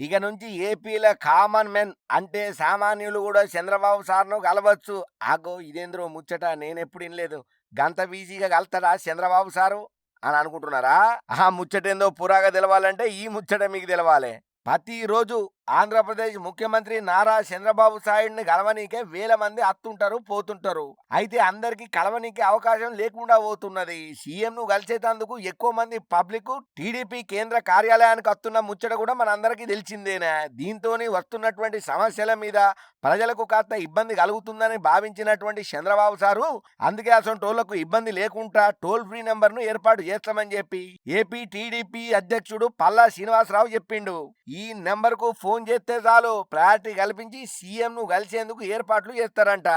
ఇక నుంచి ఏపీలో కామన్ మెన్ అంటే సామాన్యులు కూడా చంద్రబాబు సార్ను కలవచ్చు. ఆగో ఇదేంద్రో ముచ్చట నేనెప్పుడు వినలేదు గంత బీజీగా కలుతాడా చంద్రబాబు సారు? అని అనుకుంటున్నారా? ఆ ముచ్చటేందో పురాగా తెలవాలంటే ఈ ముచ్చట మీకు తెలవాలి. ప్రతిరోజు ఆంధ్రప్రదేశ్ ముఖ్యమంత్రి నారా చంద్రబాబు సాయుడిని కలవనీకే వేల మంది అత్తుంటారు పోతుంటారు. అయితే అందరికి కలవనీకే అవకాశం లేకుండా పోతున్నది. సీఎం ను కలిసేటందుకు ఎక్కువ మంది పబ్లిక్ టీడీపీ కేంద్ర కార్యాలయానికి అత్తున్న ముచ్చట కూడా మనందరికీ తెలిసిందేనా. దీంతో వస్తున్నటువంటి సమస్యల మీద ప్రజలకు కాస్త ఇబ్బంది కలుగుతుందని భావించినటువంటి చంద్రబాబు సారు అందుకే అసలు టోళ్ళకు ఇబ్బంది లేకుండా టోల్ ఫ్రీ నెంబర్ను ఏర్పాటు చేస్తామని చెప్పి ఏపీ టీడీపీ అధ్యక్షుడు పల్లా శ్రీనివాసరావు చెప్పిండు. ఈ నెంబర్కు ఫోన్ చేస్తే చాలు. ప్రయారిటీ కల్పించి సీఎంను కలిసేందుకు ఏర్పాట్లు చేస్తారంట.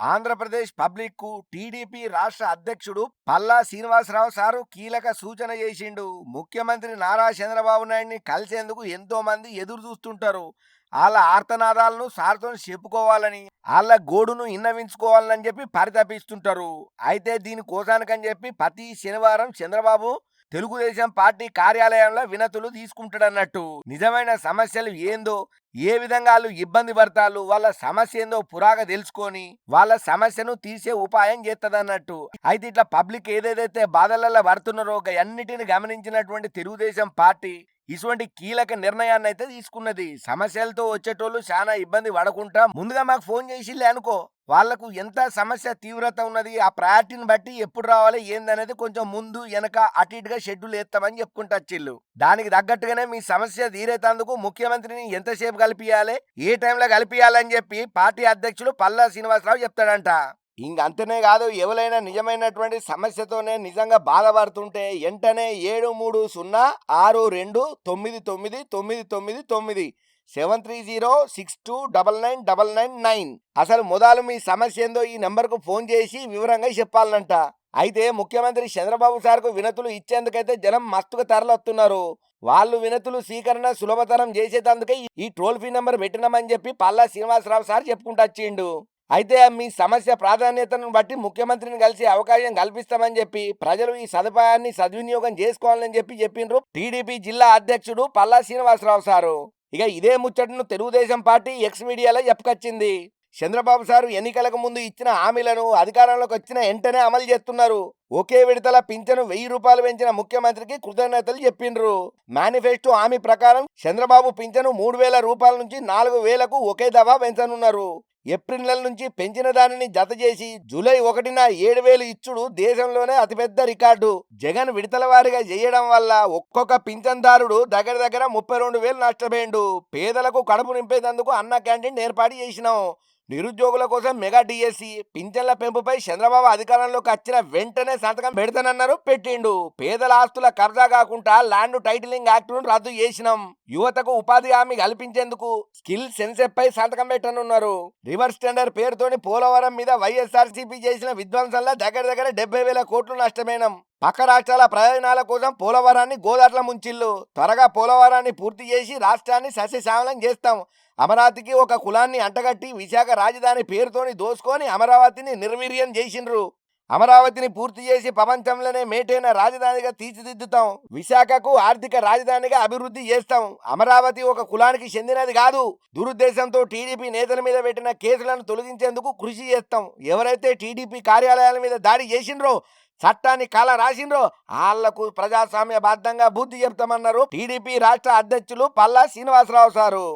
ఆంధ్రప్రదేశ్ పబ్లిక్కు టీడీపీ రాష్ట్ర అధ్యక్షుడు పల్లా శ్రీనివాసరావు సారు కీలక సూచన చేసిండు. ముఖ్యమంత్రి నారా చంద్రబాబు నాయుడిని కలిసేందుకు ఎంతో మంది ఎదురు చూస్తుంటారు. వాళ్ళ ఆర్తనాదాలను సార్తో చెప్పుకోవాలని వాళ్ళ గోడును ఇన్నవించుకోవాలని చెప్పి పరితపిస్తుంటారు. అయితే దీని కోసానికని చెప్పి ప్రతి శనివారం చంద్రబాబు తెలుగుదేశం పార్టీ కార్యాలయంలో వినతులు తీసుకుంటాడన్నట్టు. నిజమైన సమస్యలు ఏందో ఏ విధంగా ఇబ్బంది పడతారు వాళ్ళ సమస్య ఏందో పురాగా తెలుసుకొని వాళ్ళ సమస్యను తీసే ఉపాయం చేస్తదన్నట్టు అయితే ఇట్లా పబ్లిక్ ఏదేదైతే బాధలలో పడుతున్నారో అన్నిటిని గమనించినటువంటి తెలుగుదేశం పార్టీ ఇటువంటి కీలక నిర్ణయాన్ని అయితే తీసుకున్నది. సమస్యలతో వచ్చేటోళ్ళు చాలా ఇబ్బంది పడకుండా ముందుగా మాకు ఫోన్ చేసిలే అనుకో. వాళ్ళకు ఎంత సమస్య తీవ్రత ఉన్నది ఆ ప్రయారిటీని బట్టి ఎప్పుడు రావాలి ఏందనేది కొంచెం ముందు వెనక అటు ఇటుగా షెడ్యూల్ వేస్తామని చెప్పుకుంటూ వచ్చిళ్ళు. దానికి తగ్గట్టుగానే మీ సమస్య తీరేతందుకు ముఖ్యమంత్రిని ఎంతసేపు కలిపియాలి ఏ టైంలో కలిపియాలని చెప్పి పార్టీ అధ్యక్షులు పల్లా శ్రీనివాసరావు చెప్తాడంట. ఇంకంతనే కాదు ఎవరైనా నిజమైనటువంటి సమస్యతోనే నిజంగా బాధపడుతుంటే వెంటనే ఏడు మూడు సున్నా ఆరు రెండు తొమ్మిది తొమ్మిది తొమ్మిది తొమ్మిది తొమ్మిది seven three zero six two double nine double nine nine. అసలు మొదలు మీ సమస్య ఏందో ఈ నెంబర్కు ఫోన్ చేసి వివరంగా చెప్పాలంట. అయితే ముఖ్యమంత్రి చంద్రబాబు సార్కు వినతులు ఇచ్చేందుకైతే జనం మస్తుగా తరలొస్తున్నారు వాళ్ళు వినతులు స్వీకరణ సులభతరం చేసేటందుకే ఈ టోల్ ఫ్రీ నెంబర్ పెట్టినామని చెప్పి పల్లా శ్రీనివాసరావు సార్ చెప్పుకుంటూ వచ్చిండు. అయితే మీ సమస్య ప్రాధాన్యతను బట్టి ముఖ్యమంత్రిని కలిసి అవకాశం కల్పిస్తామని చెప్పి ప్రజలు ఈ సదుపాయాన్ని సద్వినియోగం చేసుకోవాలని చెప్పి చెప్పిండ్రు టీడీపీ జిల్లా అధ్యక్షుడు పల్లా శ్రీనివాసరావు సారు. ఇక ఇదే ముచ్చటను తెలుగుదేశం పార్టీ ఎక్స్ మీడియాలో చెప్పుకొచ్చింది. చంద్రబాబు సారు ఎన్నికలకు ముందు ఇచ్చిన హామీలను అధికారంలోకి వచ్చిన వెంటనే అమలు చేస్తున్నారు. ఒకే విడతల పింఛను వెయ్యి రూపాయలు పెంచిన ముఖ్యమంత్రికి కృతజ్ఞతలు చెప్పిండ్రు. మేనిఫెస్టో హామీ ప్రకారం చంద్రబాబు పింఛను మూడు వేల రూపాయల నుంచి నాలుగు వేలకు ఒకే దఫా పెంచనున్నారు. ఏప్రిల్ నెల నుంచి పెంచిన దానిని జత చేసి జూలై ఒకటిన ఏడు వేలు ఇచ్చుడు దేశంలోనే అతిపెద్ద రికార్డు. జగన్ విడతల వారిగా చేయడం వల్ల ఒక్కొక్క పింఛన్దారుడు దగ్గర దగ్గర ముప్పై రెండు వేలు నష్టపోయిండు. పేదలకు కడుపు నింపేందుకు అన్న క్యాంటీన్ ఏర్పాటు చేసినాం. నిరుద్యోగుల కోసం మెగా డిఎస్సి పింఛన్ల పెంపుపై చంద్రబాబు అధికారంలోకి వచ్చిన వెంటనే సంతకం పెడతానన్నారు పెట్టిండు. పేదల ఆస్తుల కబ్జా కాకుండా ల్యాండ్ టైటిలింగ్ యాక్ట్ను రద్దు చేసినాం. యువతకు ఉపాధి హామీ కల్పించేందుకు స్కిల్ సెన్సెప్ పై సంతకం పెట్టనున్నారు. రివర్స్ టెండర్ పేరుతోని పోలవరం మీద వైఎస్ఆర్సీపీ చేసిన విధ్వంసంలో దగ్గర దగ్గర డెబ్బై వేల కోట్లు నష్టమైనం. పక్క రాష్ట్రాల ప్రయోజనాల కోసం పోలవరాన్ని గోదాట్ల ముంచిల్లు త్వరగా పోలవరాన్ని పూర్తి చేసి రాష్ట్రాన్ని సస్యశ్యామలం చేస్తాం. అమరావతికి ఒక కులాన్ని అంటగట్టి విశాఖ రాజధాని పేరుతోని దోసుకొని అమరావతిని నిర్వీర్యం చేసిండ్రు. అమరావతిని పూర్తి చేసి ప్రపంచంలోనే మేటైన రాజధానిగా తీర్చిదిద్దుతాం. విశాఖకు ఆర్థిక రాజధానిగా అభివృద్ధి చేస్తాం. అమరావతి ఒక కులానికి చెందినది కాదు. దురుద్దేశంతో టీడీపీ నేతల మీద పెట్టిన కేసులను తొలగించేందుకు కృషి చేస్తాం. ఎవరైతే టీడీపీ కార్యాలయాల మీద దాడి చేసిండ్రో చట్టాన్ని కళ రాసిండ్రో వాళ్ళకు ప్రజాస్వామ్య బద్దంగా బుద్ధి చెప్తామన్నారు టీడీపీ రాష్ట్ర అధ్యక్షులు పల్లా శ్రీనివాసరావు సారు.